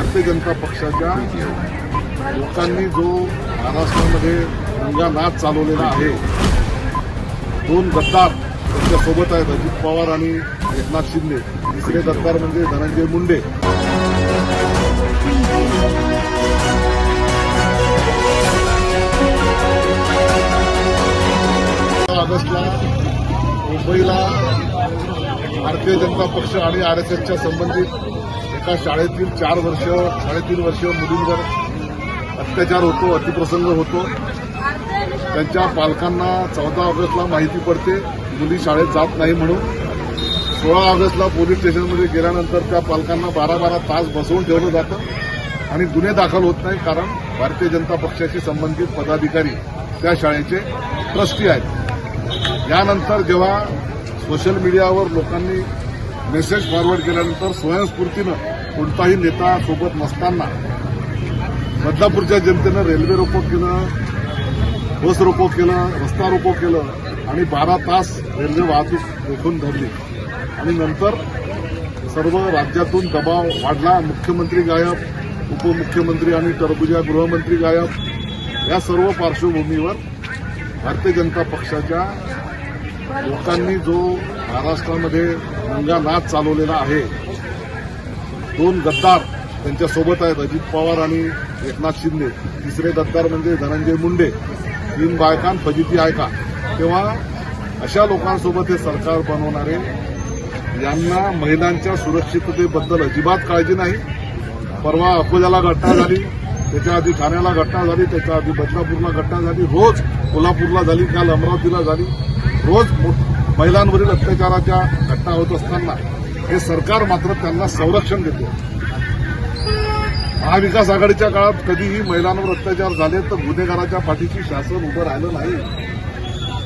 भारतीय जनता पक्षाच्या लोकांनी जो महाराष्ट्रामध्ये रंगा नाच चालवलेला आहे दोन गद्दार त्यांच्यासोबत आहेत अजित पवार आणि एकनाथ शिंदे. तिसरे गद्दार म्हणजे धनंजय मुंडे. ऑगस्टला मुंबईला भारतीय जनता पक्ष आणि आर एस एसच्या संबंधित एका शाळेतील चार वर्ष साडेतीन वर्ष मुलींवर अत्याचार होतो अतिप्रसंग होतो. त्यांच्या पालकांना चौदा ऑगस्टला माहिती पडते मुली शाळेत जात नाही म्हणून. सोळा ऑगस्टला पोलीस स्टेशनमध्ये गेल्यानंतर त्या पालकांना बारा बारा तास बसवून ठेवलं जातं आणि गुन्हे दाखल होत नाही कारण भारतीय जनता पक्षाशी संबंधित पदाधिकारी त्या शाळेचे ट्रस्टी आहेत. यानंतर जेव्हा सोशल मीडियावर लोकांनी मेसेज फॉरवर्ड केल्यानंतर स्वयंस्फूर्तीनं कोणताही नेता सोबत नसताना बदलापूरच्या जनतेनं रेल्वे रोको केलं बस रोको केलं रस्ता रोको केलं आणि बारा तास रेल्वे वाहतूक रोखून धरली. आणि नंतर सर्व राज्यातून दबाव वाढला. मुख्यमंत्री गायब उपमुख्यमंत्री आणि टरबुजा गृहमंत्री गायब. या सर्व पार्श्वभूमीवर भारतीय जनता पक्षाच्या लोकांनी जो महाराष्ट्रामध्ये रंगा नाच चालवलेला आहे दोन गद्दार त्यांच्यासोबत आहेत अजित पवार आणि एकनाथ शिंदे. तिसरे गद्दार म्हणजे धनंजय मुंडे. तीन बायकान फजिती ऐका तेव्हा अशा लोकांसोबत हे सरकार बनवणारे यांना महिलांच्या सुरक्षिततेबद्दल अजिबात काळजी नाही. परवा अकोल्याला घटना झाली त्याच्या आधी ठाण्याला घटना झाली त्याच्या आधी बदलापूरला घटना झाली रोज कोल्हापूरला झाली काल अमरावतीला झाली. रोज महिलांवरील अत्याचाराच्या घटना होत असताना हे सरकार मात्र त्यांना संरक्षण देते. महाविकास आघाडीच्या काळात कधीही महिलांवर अत्याचार झाले तर गुन्हेगाराच्या पाठीशी शासन उभं राहिलं नाही.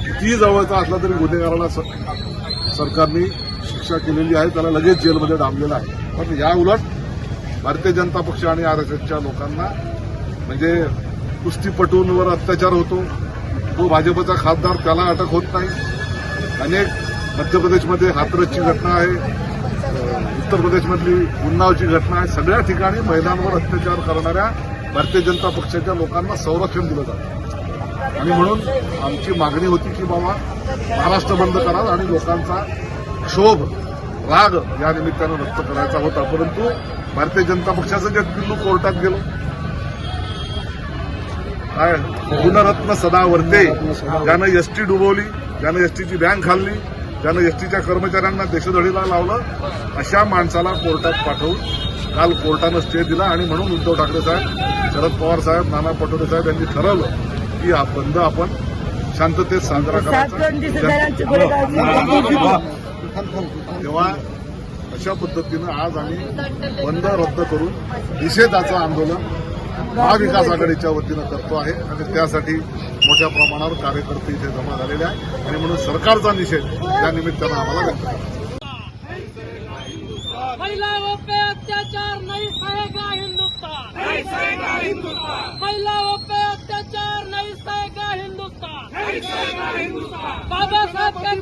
कितीही जवळचा असला तरी गुन्हेगाराला स- सरकारने शिक्षा केलेली आहे त्याला लगेच जेलमध्ये डांबलेलं आहे. पण या उलट भारतीय जनता पक्ष आणि आरएसएसच्या लोकांना म्हणजे कुस्तीपटूंवर अत्याचार होतो. तो भाजपचा खासदार त्याला अटक होत नाही. अनेक मध्य प्रदेशमध्ये हाथरसची घटना आहे. उत्तर प्रदेशमधली उन्नावची घटना आहे. सगळ्या ठिकाणी महिलांवर अत्याचार करणाऱ्या भारतीय जनता पक्षाच्या लोकांना संरक्षण दिलं जातं. आणि म्हणून आमची मागणी होती की बाबा महाराष्ट्र बंद करा आणि लोकांचा क्षोभ राग या निमित्तानं व्यक्त करायचा होता. परंतु भारतीय जनता पक्षाचं जगबिंदू कोर्टात गेलो. काय? गुणरत्न सदा वर्ते ज्यानं एसटी डुबवली ज्यानं एसटीची बँक खाल्ली ज्यानं एसटीच्या कर्मचाऱ्यांना देशोधडीला लावलं अशा माणसाला कोर्टात पाठवून काल कोर्टानं स्टे दिला आणि म्हणून उद्धव ठाकरे साहेब शरद पवार साहेब नाना पटोले साहेब यांनी ठरवलं की हा बंद आपण शांततेत साजरा करायचा. तेव्हा अशा पद्धतीनं आज आम्ही बंद रद्द करून निषेधाचं आंदोलन महाविकास आघाडीच्या वतीनं करतो आहे आणि त्यासाठी मोठ्या प्रमाणावर कार्यकर्ते इथे जमा झालेले आहे आणि म्हणून सरकारचा निषेध या निमित्तानं आम्हाला व्यक्त करायचा आहे. महिलाओं पे अत्याचार नहीं सहेगा हिंदुस्तान। नहीं सहेगा हिंदुस्तान। महिलाओं पे अत्याचार नहीं सहेगा हिंदुस्तान। नहीं सहेगा हिंदुस्तान। बाबा साहब के